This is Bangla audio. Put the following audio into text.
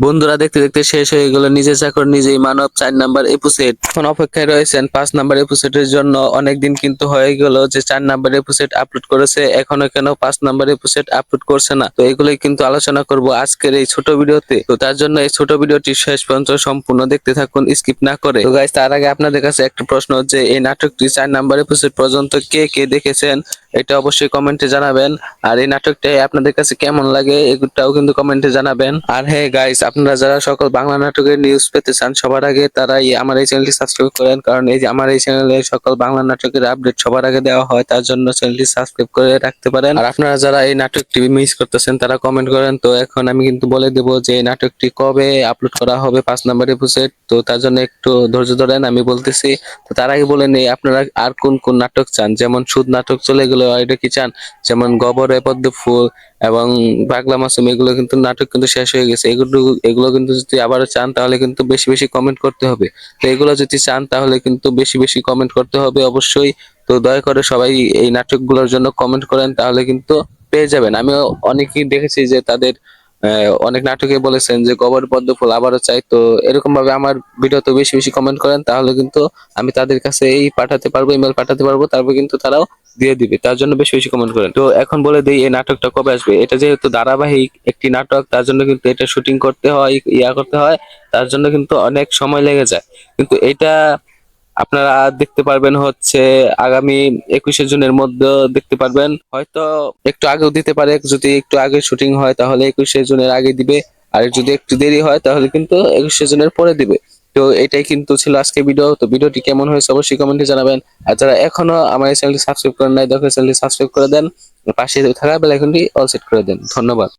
বন্ধুরা দেখতে দেখতে শেষ হয়ে গেল। নিজের চাকর নিজেই মানব, চার নাম্বার এপিসোড এখন অপেক্ষায় রয়েছেন পাঁচ নাম্বার এপিসোডের জন্য। অনেকদিন কিন্তু হয়ে গেল যে চার নাম্বার এপিসোড আপলোড করেছে। এখনও কেন পাঁচ নাম্বার এপিসোড আপলোড করছে না? তো এগুলোই কিন্তু আলোচনা করব আজকের এই ছোট ভিডিওতে। তো তার জন্য এই ছোট ভিডিওটি শেষ পর্যন্ত সম্পূর্ণ দেখতে থাকুন স্কিপ না করে। তো গাইস তার আগে আপনাদের কাছে একটা প্রশ্ন যে, এই নাটকটি চার নাম্বার এপিসোড পর্যন্ত কে কে দেখেছেন? এটা অবশ্যই কমেন্টে জানাবেন। আর এই নাটকটা আপনাদের কাছে কেমন লাগে এগুলোটাও কিন্তু কমেন্টে জানাবেন। আর হ্যাঁ গাইস আপনারা যারা সকল বাংলা নাটকের নিউজ পেতে চান, সবার আগে তারা আমার এই চ্যানেলটি সাবস্ক্রাইব করেন, কারণ এই যে আমার এই চ্যানেলে সকল বাংলা নাটকের আপডেট সবার আগে দেওয়া হয়, তার জন্য চ্যানেলটি সাবস্ক্রাইব করে রাখতে পারেন। আর আপনারা যারা এই নাটকটি মিস করতেছেন, তারা কমেন্ট করেন, তো এখন আমি কিন্তু বলে দেব যে এই নাটকটি কবে আপলোড করা হবে পাঁচ নাম্বার এপিসোড তো তার জন্য একটু ধৈর্য ধরেন, আমি বলতেছি, তো তার আগে বলে নেই, আপনারা আর কোন কোন নাটক চান? যেমন সুদ নাটক চলে গেল, এটা কি চান? যেমন গবরে পদ্ম ফুল এবং পাগলা মাসুম, এগুলো কিন্তু নাটক কিন্তু শেষ হয়ে গেছে, এগুলো এগুলো কিন্তু যদি আবারও চান, তাহলে কিন্তু বেশি বেশি কমেন্ট করতে হবে। তো এগুলো যদি চান, তাহলে কিন্তু বেশি বেশি কমেন্ট করতে হবে অবশ্যই। তো দয়া করে সবাই এই নাটকগুলোর জন্য কমেন্ট করেন, তাহলে কিন্তু পেয়ে যাবেন। আমি অনেকেই দেখেছি যে তাদের অনেক নাটকে বলেছেন যে গবর পদ্ম ফুল আবারও চাই। তো এরকম ভাবে আমার ভিডিওতে বেশি বেশি কমেন্ট করেন, তাহলে কিন্তু আমি তাদের কাছে এই পাঠাতে পারব ইমেল পাঠাতে পারব, তারপর কিন্তু তারাও দিয়ে দিবে। তার জন্য বেশি বেশি কমেন্ট করেন। তো এখন বলে দিই, এই নাটকটা কবে আসবে? এটা যেহেতু ধারাবাহিক একটি নাটক, তার জন্য কিন্তু এটা শুটিং করতে হয়, ইয়া করতে হয়, তার জন্য কিন্তু অনেক সময় লেগে যায়। কিন্তু এটা আপনারা দেখতে পারবেন হচ্ছে আগামী একুশে জুনের মধ্যে দেখতে পারবেন। হয়তো একটু আগেও দিতে পারে, যদি একটু আগে শুটিং হয় তাহলে একুশে জুনের আগে দিবে, আর যদি একটু দেরি হয় তাহলে কিন্তু একুশে জুনের পরে দিবে। তো এটাই কিন্তু ছিল আজকে ভিডিও, তো ভিডিওটি কেমন হয়েছে অবশ্যই কমেন্টে জানাবেন। আর যারা এখনও আমার চ্যানেলটি সাবস্ক্রাইব করেন নাই দেখো চ্যানেলটি সাবস্ক্রাইব করে দেন। পাশে থাকা বেল আইকনটি অল সেট করে দেন। ধন্যবাদ।